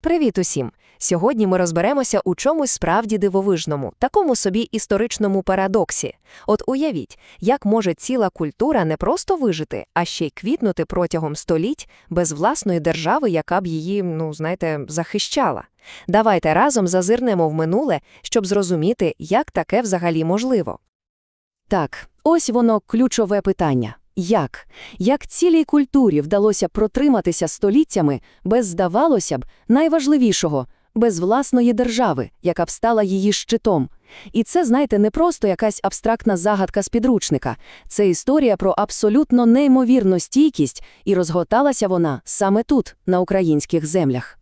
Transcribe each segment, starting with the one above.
Привіт усім! Сьогодні ми розберемося у чомусь справді дивовижному, такому собі історичному парадоксі. От уявіть, як може ціла культура не просто вижити, а ще й квітнути протягом століть без власної держави, яка б її, ну знаєте, захищала. Давайте разом зазирнемо в минуле, щоб зрозуміти, як таке взагалі можливо. Так, ось воно ключове питання. Як? Як цілій культурі вдалося протриматися століттями без, здавалося б, найважливішого – без власної держави, яка б стала її щитом. І це, знаєте, не просто якась абстрактна загадка з підручника. Це історія про абсолютно неймовірну стійкість, і розгорталася вона саме тут, на українських землях.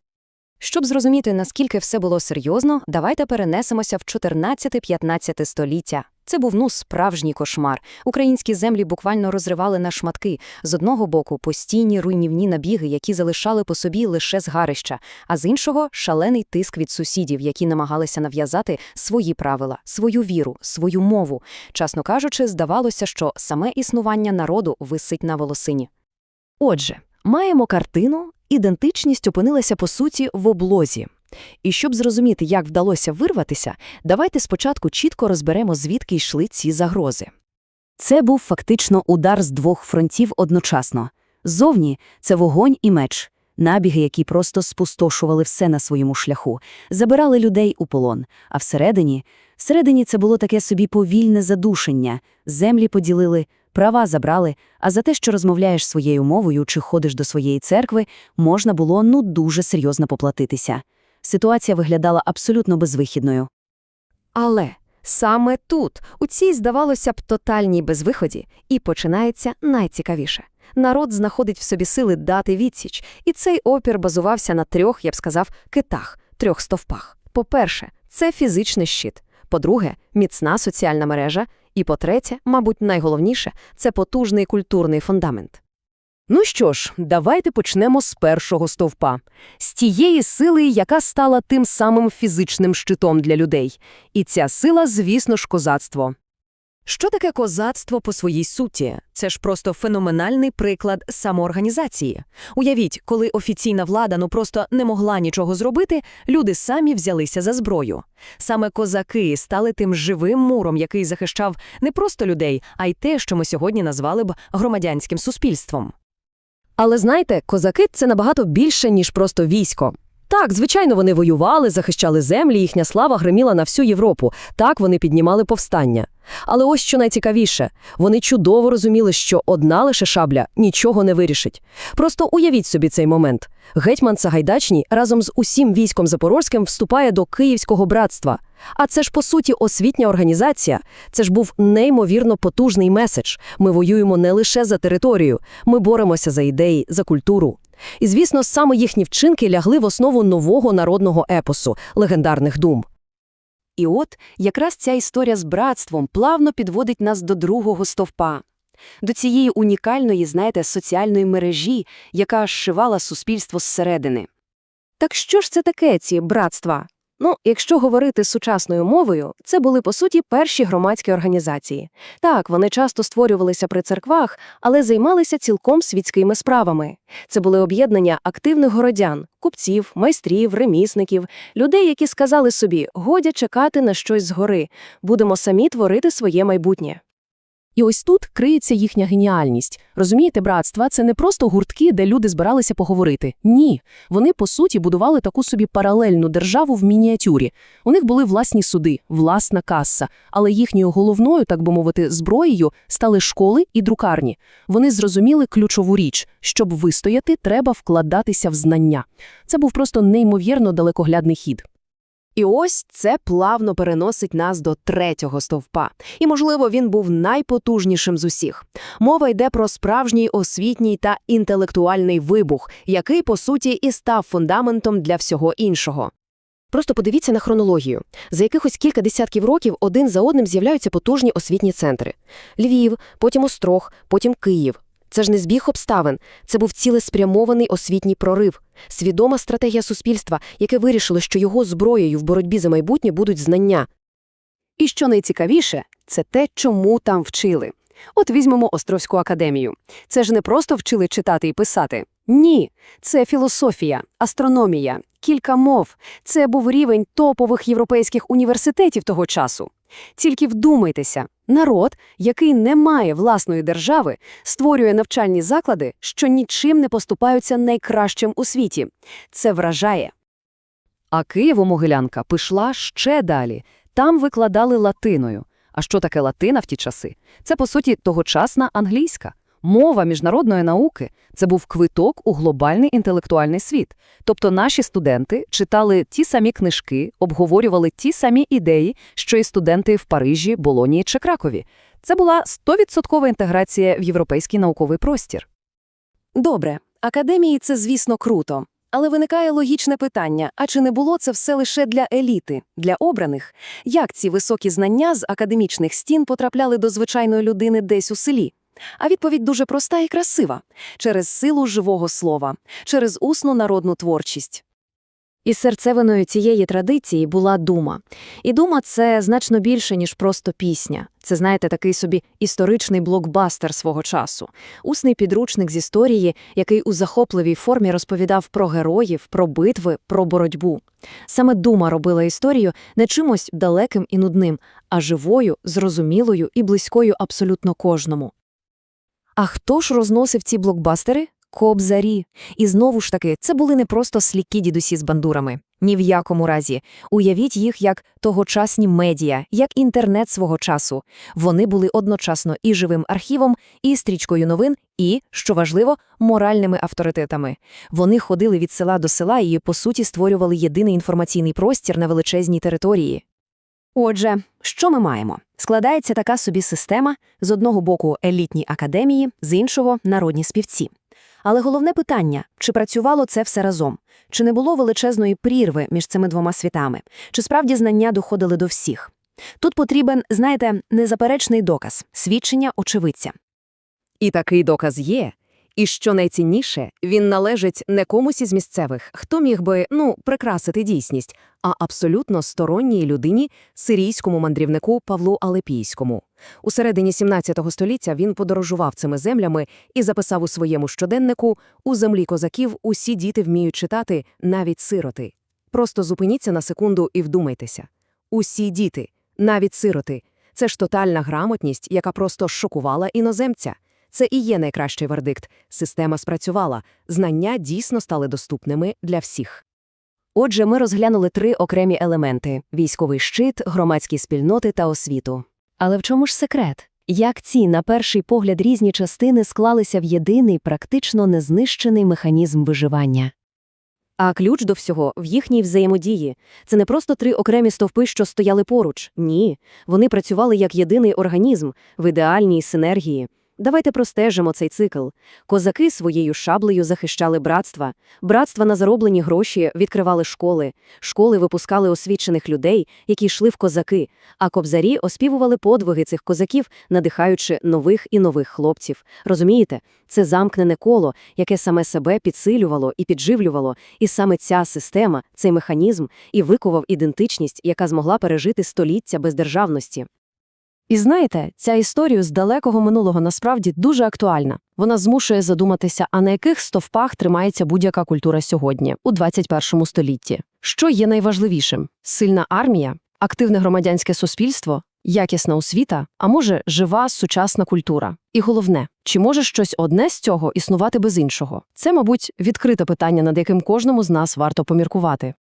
Щоб зрозуміти, наскільки все було серйозно, давайте перенесемося в 14-15 століття. Це був ну справжній кошмар. Українські землі буквально розривали на шматки. З одного боку постійні руйнівні набіги, які залишали по собі лише згарища, а з іншого шалений тиск від сусідів, які намагалися нав'язати свої правила, свою віру, свою мову. Чесно кажучи, здавалося, що саме існування народу висить на волосині. Отже, маємо картину, ідентичність опинилася по суті в облозі. І щоб зрозуміти, як вдалося вирватися, давайте спочатку чітко розберемо, звідки йшли ці загрози. Це був фактично удар з двох фронтів одночасно. Зовні – це вогонь і меч, набіги, які просто спустошували все на своєму шляху, забирали людей у полон, а всередині – всередині це було таке собі повільне задушення, землі поділили, права забрали, а за те, що розмовляєш своєю мовою чи ходиш до своєї церкви, можна було ну дуже серйозно поплатитися. Ситуація виглядала абсолютно безвихідною. Але саме тут, у цій, здавалося б, тотальній безвиході, і починається найцікавіше. Народ знаходить в собі сили дати відсіч, і цей опір базувався на трьох, я б сказав, китах, трьох стовпах. По-перше, це фізичний щит. По-друге, міцна соціальна мережа. І по-третє, мабуть, найголовніше це потужний культурний фундамент. Ну що ж, давайте почнемо з першого стовпа, з тієї сили, яка стала тим самим фізичним щитом для людей. І ця сила, звісно ж, козацтво. Що таке козацтво по своїй суті? Це ж просто феноменальний приклад самоорганізації. Уявіть, коли офіційна влада ну просто не могла нічого зробити, люди самі взялися за зброю. Саме козаки стали тим живим муром, який захищав не просто людей, а й те, що ми сьогодні назвали б громадянським суспільством. Але знаєте, козаки це набагато більше, ніж просто військо. Так, звичайно, вони воювали, захищали землі, їхня слава гриміла на всю Європу. Так вони піднімали повстання. Але ось що найцікавіше вони чудово розуміли, що одна лише шабля нічого не вирішить. Просто уявіть собі цей момент. Гетьман Сагайдачній разом з усім військом Запорозьким вступає до Київського братства. А це ж, по суті, освітня організація. Це ж був неймовірно потужний меседж. Ми воюємо не лише за територію, ми боремося за ідеї, за культуру. І, звісно, саме їхні вчинки лягли в основу нового народного епосу легендарних дум. І от якраз ця історія з братством плавно підводить нас до другого стовпа, до цієї унікальної, знаєте, соціальної мережі, яка зшивала суспільство зсередини. Так що ж це таке, ці братства? Ну, якщо говорити сучасною мовою, це були, по суті, перші громадські організації. Так, вони часто створювалися при церквах, але займалися цілком світськими справами. Це були об'єднання активних городян, купців, майстрів, ремісників, людей, які сказали собі, годі чекати на щось згори, будемо самі творити своє майбутнє. І ось тут криється їхня геніальність. Розумієте, братства це не просто гуртки, де люди збиралися поговорити. Ні, вони по суті будували таку собі паралельну державу в мініатюрі. У них були власні суди, власна каса, але їхньою головною, так би мовити, зброєю стали школи і друкарні. Вони зрозуміли ключову річ: щоб вистояти, треба вкладатися в знання. Це був просто неймовірно далекоглядний хід. І ось це плавно переносить нас до третього стовпа. І, можливо, він був найпотужнішим з усіх. Мова йде про справжній освітній та інтелектуальний вибух, який, по суті, і став фундаментом для всього іншого. Просто подивіться на хронологію. За якихось кілька десятків років один за одним з'являються потужні освітні центри. Львів, потім Острог, потім Київ. Це ж не збіг обставин, це був цілеспрямований освітній прорив, свідома стратегія суспільства, яке вирішило, що його зброєю в боротьбі за майбутнє будуть знання. І що найцікавіше, це те, чому там вчили. От візьмемо Островську академію. Це ж не просто вчили читати і писати. Ні, це філософія, астрономія, кілька мов. Це був рівень топових європейських університетів того часу. Тільки вдумайтеся, народ, який не має власної держави, створює навчальні заклади, що нічим не поступаються найкращим у світі. Це вражає. А Києво-Могилянка пішла ще далі. Там викладали латиною. А що таке латина в ті часи? Це, по суті, тогочасна англійська. Мова міжнародної науки – це був квиток у глобальний інтелектуальний світ. Тобто наші студенти читали ті самі книжки, обговорювали ті самі ідеї, що і студенти в Парижі, Болонії чи Кракові. Це була 100% інтеграція в європейський науковий простір. Добре, академії – це, звісно, круто. Але виникає логічне питання, а чи не було це все лише для еліти, для обраних? Як ці високі знання з академічних стін потрапляли до звичайної людини десь у селі? А відповідь дуже проста і красива – через силу живого слова, через усну народну творчість. І серцевиною цієї традиції була дума. І дума – це значно більше, ніж просто пісня. Це, знаєте, такий собі історичний блокбастер свого часу. Усний підручник з історії, який у захопливій формі розповідав про героїв, про битви, про боротьбу. Саме дума робила історію не чимось далеким і нудним, а живою, зрозумілою і близькою абсолютно кожному. А хто ж розносив ці блокбастери? Кобзарі. І знову ж таки, це були не просто слікі дідусі з бандурами. Ні в якому разі. Уявіть їх як тогочасні медіа, як інтернет свого часу. Вони були одночасно і живим архівом, і стрічкою новин, і, що важливо, моральними авторитетами. Вони ходили від села до села і, по суті, створювали єдиний інформаційний простір на величезній території. Отже, що ми маємо? Складається така собі система, з одного боку елітні академії, з іншого – народні співці. Але головне питання – чи працювало це все разом? Чи не було величезної прірви між цими двома світами? Чи справді знання доходили до всіх? Тут потрібен, знаєте, незаперечний доказ – свідчення очевидця. І такий доказ є. І що найцінніше, він належить не комусь із місцевих, хто міг би, ну, прикрасити дійсність, а абсолютно сторонній людині, сирійському мандрівнику Павлу Алепійському. У середині 17 століття він подорожував цими землями і записав у своєму щоденнику «У землі козаків усі діти вміють читати, навіть сироти». Просто зупиніться на секунду і вдумайтеся. Усі діти, навіть сироти. Це ж тотальна грамотність, яка просто шокувала іноземця. Це і є найкращий вердикт. Система спрацювала, знання дійсно стали доступними для всіх. Отже, ми розглянули три окремі елементи – військовий щит, громадські спільноти та освіту. Але в чому ж секрет? Як ці, на перший погляд, різні частини склалися в єдиний, практично незнищений механізм виживання? А ключ до всього в їхній взаємодії. Це не просто три окремі стовпи, що стояли поруч. Ні. Вони працювали як єдиний організм, в ідеальній синергії. Давайте простежимо цей цикл. Козаки своєю шаблею захищали братства. Братства на зароблені гроші відкривали школи. Школи випускали освічених людей, які йшли в козаки, а кобзарі оспівували подвиги цих козаків, надихаючи нових і нових хлопців. Розумієте? Це замкнене коло, яке саме себе підсилювало і підживлювало, і саме ця система, цей механізм і викував ідентичність, яка змогла пережити століття бездержавності. І знаєте, ця історія з далекого минулого насправді дуже актуальна. Вона змушує задуматися, а на яких стовпах тримається будь-яка культура сьогодні, у 21 столітті. Що є найважливішим? Сильна армія, активне громадянське суспільство, якісна освіта, а може, жива сучасна культура. І головне, чи може щось одне з цього існувати без іншого? Це, мабуть, відкрите питання, над яким кожному з нас варто поміркувати.